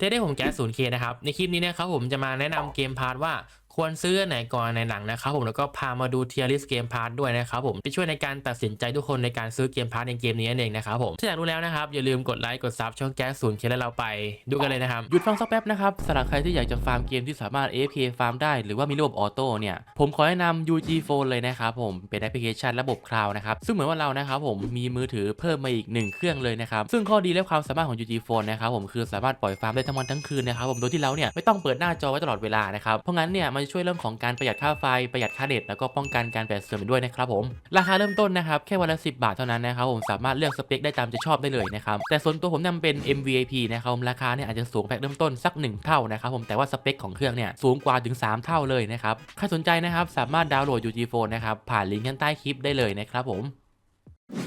เทได้ผมแก๊ส 0K นะครับ ในคลิปนี้นะครับผมจะมาแนะนำเกมพาร์ทว่า ควรซื้อไหนก่อนอันหนหลังนะครับผมแล้วก็พามาดูเทียริสเกมพาร์ทด้วยนะครับผมจะช่วยในการตัดสินใจทุกคนในการซื้อเกมพาร์ทในเกมนี้นั่นเองนะครับผมถ้าอยากรู้แล้วนะครับอย่าลืมกดไลค์กดซับช่องแก๊ส 0K แล้วเราไป ดูกันเลยนะครับหยุดฟังสักแป๊บนะครับสำหรับใครที่อยากจะฟาร์มเกมที่สามารถ AFK ฟาร์มได้หรือว่ามีระบบออโต้เนี่ยผมขอแนะนำ UG Phone เลยนะครับผมเป็นแอปพลิเคชันระบบคลาวด์นะครับซึ่งเหมือนว่าเรานะครับผมมีมือถือเพิ่มมาอีก1เครื่องเลยนะครับซึ่งข้อดีและความสามารถของ UG Phone นะครับผมคือสามารถปล่อยฟาร์มได้ทั้งวันทั้งคืนนะครับผมโดยที่เราเนี่ยไม่ต้องเปิดหน้าจอไว้ตลอดเวลานะครับเพราะงั้นเนี่ยมนจะช่วยเรื่องของการประหยัดค่าไฟประหยัดค่าเน็ตแล้วก็ป้องกันการแปดเสื่อมด้วยนะครับผมราคาเริ่มต้นนะครับแค่วันละ 10 บาทเท่านั้นนะครับผมสามารถเลือกสเปคได้ตามใจชอบได้เลยนะครับแต่ส่วนตัวผมนำเป็น MVIP นะครับผมราคาเนี่ยอาจจะสูงแพ็คเริ่มต้นสัก 1 เท่านะครับผมแต่ว่าสเปคของเครื่องเนี่ยสูงกว่าถึง 3 เท่าเลยนะครับใครสนใจนะครับสามารถดาวน์โหลด UG Phone นะครับผ่านลิงก์ข้างใต้คลิปได้เลยนะครับผม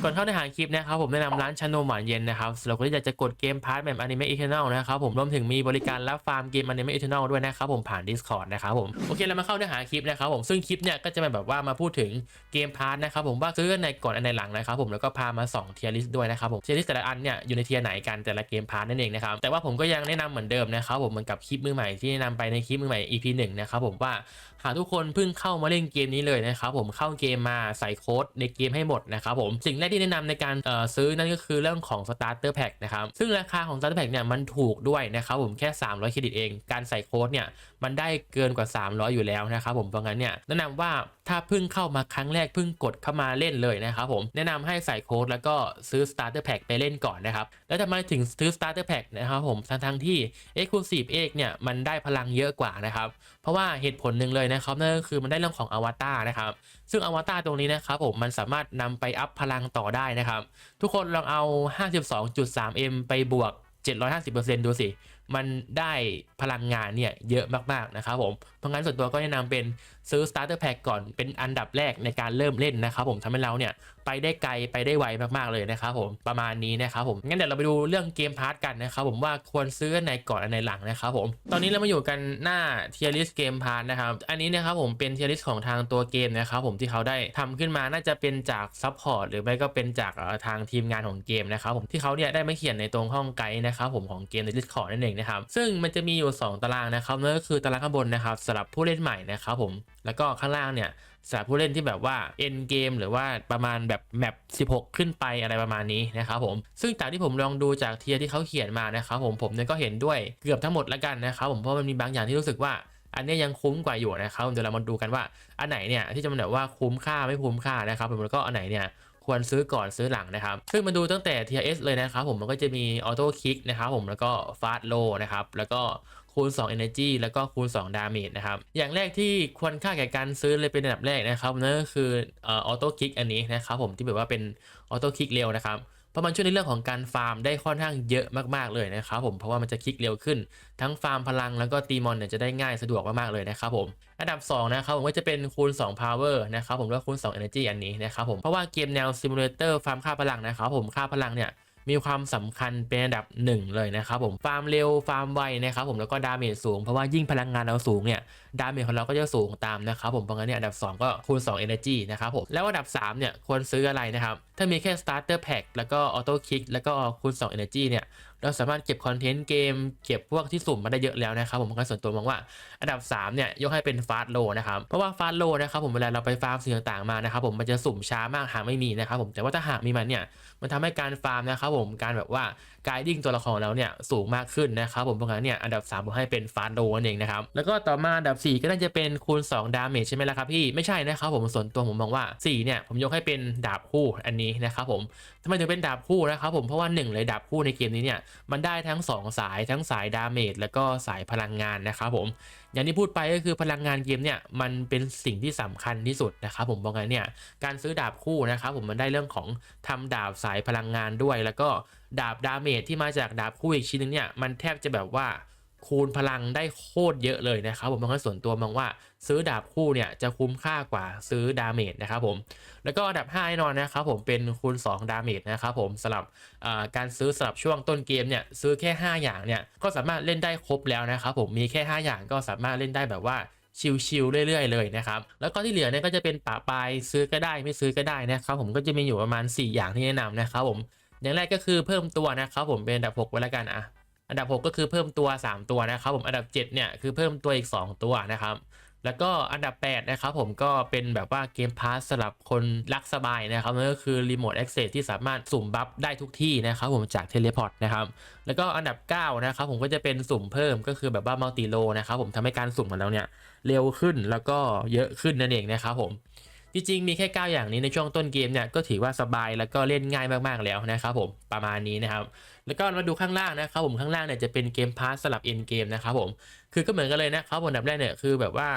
ก่อนเข้าในหาคลิปนะครับผมแนะนำร้านชานมหวานเย็นนะครับสำหรับคนที่อยากจะกดเกมพาร์ทแบบอนิเมะอีเทอร์นลนะครับผมรวมถึงมีบริการรับฟาร์มเกมอนิเมะอีเทอร์นลด้วยนะครับผมผ่าน Discord นะครับผมโอเคเรามาเข้าเนื้อหาคลิปนะครับผมซึ่งคลิปเนี่ยก็จะมาแบบว่ามาพูดถึงเกมพาร์ทนะครับผมว่าซื้ออันก่อนอันไหนหลังนะครับผมแล้วก็พามา2เทียร์ลิสต์ด้วยนะครับผมเทียร์ลิสต์แต่ละอันเนี่ยอยู่ในเทียร์ไหนกันแต่ละเกมพาร์ทนั่นเองนะครับแต่ว่าผมก็ยังแนะนำเหมือนเดิมนะครับผมเหมือนกับคลิปมือใหม่ที่แนะนำไปในคลิปมือใหม่ EP 1นะครับผมว่าหากทุกคนเพิ่งเข้ามาเล่นเกมนี้เลยนะครับผมเข้าเกมมาใส่โค้ดในเกมให้หมดนะครับผมสิ่งแรกที่แนะนำในการซื้อนั่นก็คือเรื่องของ Starter Pack นะครับซึ่งราคาของ Starter Pack เนี่ยมันถูกด้วยนะครับผมแค่ 300เครดิตเอง การใส่โค้ดเนี่ยมันได้เกินกว่า 300 อยู่แล้วนะครับผมเพราะงั้นเนี่ยแนะนำว่าถ้าเพิ่งเข้ามาครั้งแรกเพิ่งกดเข้ามาเล่นเลยนะครับผมแนะนำให้ใส่โค้ดแล้วก็ซื้อ Starter Pack ไปเล่นก่อนนะครับแล้วทำไมถึงซื้อ Starter Pack นะครับผมทั้งทั้งที่ Exclusive X เนี่ยมันได้พลังเยอะกว่านะครับเพราะว่าเหตุผลหนึ่งเลยนะครับนั่นก็คือมันได้เรื่องของอวตารนะครับซึ่งอวตารตรงนี้นะครับผมมันสามารถนำไปอัพพลังงต่อได้นะครับ ทุกคนลองเอา 52.3M ไปบวก 750%ดูสิมันได้พลังงานเนี่ยเยอะมากๆนะครับผม เพราะงั้นส่วนตัวก็แนะนำเป็นซื้อ starter pack ก่อนเป็นอันดับแรกในการเริ่มเล่นนะครับผมทำให้เราเนี่ยไปได้ไกลไปได้ไวมากๆเลยนะครับผมประมาณนี้นะครับผมงั้นเดี๋ยวเราไปดูเรื่องเกมพาร์ทกันนะครับผมว่าควรซื้ออันก่อนอันไหนหลังนะครับผมตอนนี้เรามาอยู่กันหน้า tier list เกมพาร์ทนะครับอันนี้นะครับผมเป็น tier list ของทางตัวเกมนะครับผมที่เขาได้ทำขึ้นมาน่าจะเป็นจากซัพพอร์ตหรือไม่ก็เป็นจากทางทีมงานของเกมนะครับผมที่เขาเนี่ยได้มาเขียนในตรงห้องไกด์นะครับผมของเกมใน Discord นั่นเองนะครับซึ่งมันจะมีอยู่ 2 ตารางนะครับนั่นก็คือตารางข้างบนนะครับสำหรับผู้เล่นใหม่นะครับผมแล้วก็ข้างล่างเนี่ยสำหรับผู้เล่นที่แบบว่า end game หรือว่าประมาณแบบแมป16 ขึ้นไปอะไรประมาณนี้นะครับผมซึ่งจากที่ผมลองดูจากเทียที่เขาเขียนมานะครับผมผมเนี่ยก็เห็นด้วยเกือบทั้งหมดแล้วกันนะครับผมเพราะมันมีบางอย่างที่รู้สึกว่าอันนี้ยยังคุ้มกว่าอยู่นะครับเดี๋ยวเรามาดูกันว่าอันไหนเนี่ยที่จะมันแบบว่าคุ้มค่าไม่คุ้มค่านะครับผมแล้วก็อันไหนเนี่ย ควรซื้อก่อนซื้อหลังนะครับ ซึ่งมาดูตั้งแต่ TS เลยนะครับผมมันก็จะมีออโต้คิกนะครับผมแล้วก็ฟาสโลนะครับแล้วก็คูณ 2 Energy แล้วก็คูณ 2 Damage นะครับ อย่างแรกที่ควรค่าแก่การซื้อเลยเป็นอันดับแรกนะครับนั่นก็คือออโต้คิกอันนี้นะครับผมที่แบบว่าเป็นออโต้คิกเร็วนะครับ เพราะมันช่วยในเรื่องของการฟาร์มได้ค่อนข้างเยอะมากๆเลยนะครับผมเพราะว่ามันจะคลิกเร็วขึ้น ทั้งฟาร์มพลังแล้วก็ตีมอนเนี่ยจะได้ง่ายสะดวกมากๆเลยนะครับผมอันดับ2นะครับผมก็จะเป็นคูณ2 power นะครับผมแล้วคูณ2 energy อันนี้นะครับผมเพราะว่าเกมแนว simulator ฟาร์มค่าพลังนะครับผมค่าพลังเนี่ยมีความสำคัญเป็นอันดับ 1 เลยนะครับผมฟาร์มเร็วฟาร์มไวนะครับผมแล้วก็ดาเมจสูงเพราะว่ายิ่งพลังงานเราสูงเนี่ยดาเมจของเราก็จะสูงตามนะครับผมเพราะงั้นเนี่ยอันดับ 2 ก็คูณ2 energy นะครับผมแล้วอันดับ3เนี่ยควรซื้ออะไรนะครับถ้ามีแค่ starter pack แล้วก็ auto kick แล้วก็คูณ2 energy เนี่ย เราสามารถเก็บคอนเทนต์เกม เก็บพวกที่สุ่มมาได้เยอะแล้วนะครับผมก็ส่วนตัวมองว่าอันดับ 3 เนี่ย ยกให้เป็นฟาสโลนะครับ เพราะว่าฟาสโลนะครับผมเวลาเราไปฟาร์มสิ่งต่างๆมานะครับผมมันจะสุ่มช้ามากหากไม่มีนะครับผมแต่ว่าถ้าหากมีมันเนี่ยมันทำให้การฟาร์มนะครับผมการแบบว่าการดิ้งตัวละครเราเนี่ยสูงมากขึ้นนะครับผมเพราะงั้นเนี่ยอันดับ3ผมให้เป็นฟาสโลนั่นเองนะครับแล้วก็ต่อมาอันดับ 4 ก็น่าจะเป็นคูณ2ดาเมจใช่ไหมล่ะครับพี่ไม่ใช่นะครับผมส่วนตัวผมมองว่า4เนี่ยผมยกให้เป็นดาบคู่อันนี้นะครับผมทำไมถึงเป็นดาบคู่นะครับผมเพราะว่าหนึ่งเลยดาบคู่ในเกมนี้เนี่ยมันได้ทั้ง 2 สายทั้งสายดาเมจแล้วก็สายพลังงานนะครับผมอย่างที่พูดไปก็คือพลังงานเกมเนี่ยมันเป็นสิ่งที่สำคัญที่สุดนะครับผมบอกไงเนี่ยการซื้อดาบคู่นะครับผมมันได้เรื่องของทำดาบสายพลังงานด้วย แล้วก็ดาบดาเมจที่มาจากดาบคู่อีกชิ้นนึงเนี่ยมันแทบจะแบบว่า คูณพลังได้โคตรเยอะเลยนะครับผมมองส่วนตัวมองว่าซื้อดาบคู่เนี่ยจะคุ้มค่ากว่าซื้อดาเมจนะครับผมแล้วก็อันดับ5แน่นอนนะครับผมเป็นคูณ 2 ดาเมจนะครับผมสำหรับการซื้อสำหรับช่วงต้นเกมเนี่ยซื้อแค่ 5 อย่างเนี่ยก็สามารถเล่นได้ครบแล้วนะครับผมมีแค่ 5 อย่างก็สามารถเล่นได้แบบว่าชิลๆเรื่อยๆเลยนะครับแล้วก็ที่เหลือเนี่ยก็จะเป็นป่าปลายซื้อก็ได้ไม่ซื้อก็ได้นะครับผมก็จะมีอยู่ประมาณ 4 อย่างที่แนะนำนะครับผมอย่างแรกก็คือเพิ่มตัวนะครับผมเป็นอันดับ6ไว้แล้วกันอะ อันดับ 6 ก็คือเพิ่มตัว 3 ตัวนะครับผม อันดับ 7 เนี่ยคือเพิ่มตัวอีก 2 ตัวนะครับแล้วก็อันดับ 8 นะครับผมก็เป็นแบบว่าเกมพาสสำหรับคนรักสบายนะครับนั่นก็คือรีโมทแอคเซสที่สามารถสุ่มบัฟได้ทุกที่นะครับผมจากเทเลพอร์ตนะครับแล้วก็อันดับ 9 นะครับผมก็จะเป็นสุ่มเพิ่มก็คือแบบว่ามัลติโลนะครับผมทำให้การสุ่มของเราเนี่ยเร็วขึ้นแล้วก็เยอะขึ้นนั่นเองนะครับผมจริงๆมีแค่ 9 อย่างนี้ในช่วงต้นเกมเนี่ยก็ถือว่าสบายแล้วก็เล่นง่ายมากๆแล้วนะครับผมประมาณนี้นะครับ แล้วก็มาดูข้างล่างนะครับผมข้างล่างเนี่ยจะเป็นเกมพาสสลับเอ็นเกมนะครับผมคือก็เหมือนกันเลยนะครับผมอันดับแรกเนี่ยคือแบบว่า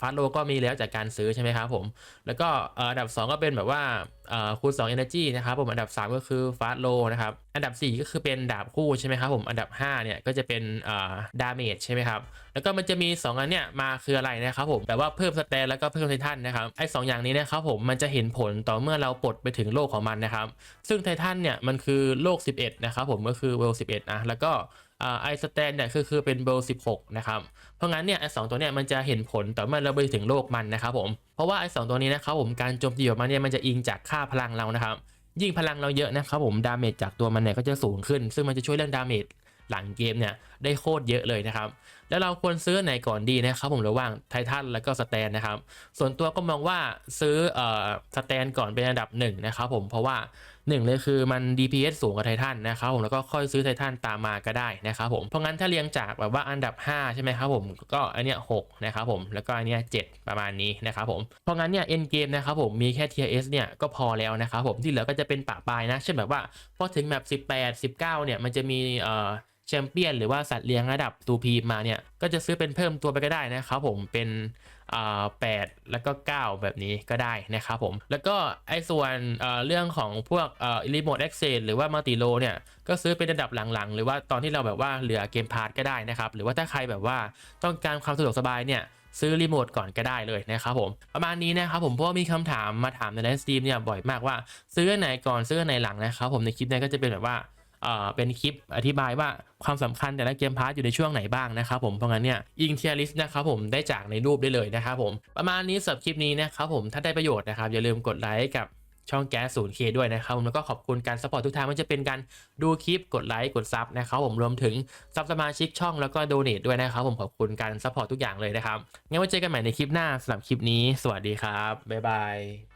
ฟาสโลก็มีแล้วจากการซื้อใช่ไหมครับผมแล้วก็อันดับ 2 ก็เป็นแบบว่าเอ่อคูณ2 Energy นะครับผมอันดับ 3 ก็คือฟาสโลนะครับอันดับ 4 ก็คือเป็นดาบคู่ใช่ไหมครับผมอันดับ 5 เนี่ยก็จะเป็นดาเมจใช่ไหมครับแล้วก็มันจะมี 2 อันเนี่ยมาคืออะไรนะครับผมแบบว่าเพิ่มสเตนแล้วก็เพิ่มไททันนะครับไอ้สองอย่างนี้นะครับผมมันจะเห็นผลต่อเมื่อเราปลดไปถึงโลกของมันนะครับซึ่งไททันเนี่ยมันคือโลก 11นะครับผมผมก็คือเวล11 นะ แล้วก็ไอสแตนเนี่ยคือคือเป็นเบล16 นะครับ เพราะงั้นเนี่ยไอสองตัวเนี่ยมันจะเห็นผลต่อเมื่อเราไปถึงโลกมันนะครับผม เพราะว่าไอสองตัวนี้นะครับผมการโจมตีของมันเนี่ยมันจะอิงจากค่าพลังเรานะครับ ยิ่งพลังเราเยอะนะครับผมดาเมจจากตัวมันเนี่ยก็จะสูงขึ้น ซึ่งมันจะช่วยเรื่องดาเมจหลังเกมเนี่ยได้โคตรเยอะเลยนะครับ แล้วเราควรซื้อไหนก่อนดีนะครับผมระหว่างไททันแล้วก็สแตนนะครับ ส่วนตัวก็มองว่าซื้อเอ่อสแตนก่อนเป็นอันดับหนึ่งนะครับผมเพราะว่าหนึ่งเลยคือมัน DPS สูงกว่าไททันนะครับผมแล้วก็ค่อยซื้อไททันตามมาก็ได้นะครับผมเพราะงั้นถ้าเรียงจากแบบว่าอันดับ 5 ใช่ไหมครับผมก็อันเนี้ย6นะครับผมแล้วก็อันเนี้ย7ประมาณนี้นะครับผมเพราะงั้นเนี่ยเอ็นเกมนะครับผมมีแค่ TS เนี่ยก็พอแล้วนะครับผมที่เหลือก็จะเป็นปะปลายนะเช่นแบบว่าพอถึงแบบ 18 19เนี่ยมันจะมีเอ่อ แชมเปี้ยนหรือว่าสัตว์เลี้ยงระดับตูพีมาเนี่ย ก็จะซื้อเป็นเพิ่มตัวไปก็ได้นะครับผมเป็นอ่าแปดแล้วก็ 9 แบบนี้ก็ได้นะครับผม แล้วก็ไอ้ส่วนเอ่อเรื่องของพวกเอ่อรีโมทแอคเซสหรือว่ามัลติโลเนี่ย ก็ซื้อเป็นระดับหลังๆ หรือว่าตอนที่เราแบบว่าเหลือเกมพาร์ทก็ได้นะครับ หรือว่าถ้าใครแบบว่าต้องการความสะดวกสบายเนี่ยซื้อรีโมทก่อนก็ได้เลยนะครับผม ประมาณนี้นะครับผมเพราะว่ามีคำถามมาถามในไลฟ์สตรีมเนี่ยบ่อยมากว่า ซื้อไหนก่อนซื้อไหนหลังนะครับผมในคลิปนี้ก็จะเป็นแบบว่า เอ่อเป็นคลิปอธิบายว่าความสำคัญแต่ละเกมพาร์ทอยู่ในช่วงไหนบ้างนะครับผมเพราะงั้นเนี่ยยิงเทียริสนะครับผมได้จากในรูปได้เลยนะครับผมประมาณนี้สำหรับคลิปนี้นะครับผมถ้าได้ประโยชน์นะครับอย่าลืมกดไลค์กับช่องแก๊ส 0K ด้วยนะครับผมแล้วก็ขอบคุณการสปอร์ตทุกทางไมันจะเป็นการดูคลิปกดไลค์กดซับนะครับผมรวมถึงซับสมาชิกช่องแล้วก็โดเนทด้วยนะครับผมขอบคุณการสปอร์ตทุกอย่างเลยนะครับงั้นไว้เจอกันใหม่ในคลิปหน้าสำหรับคลิปนี้ สวัสดีครับบ๊ายบาย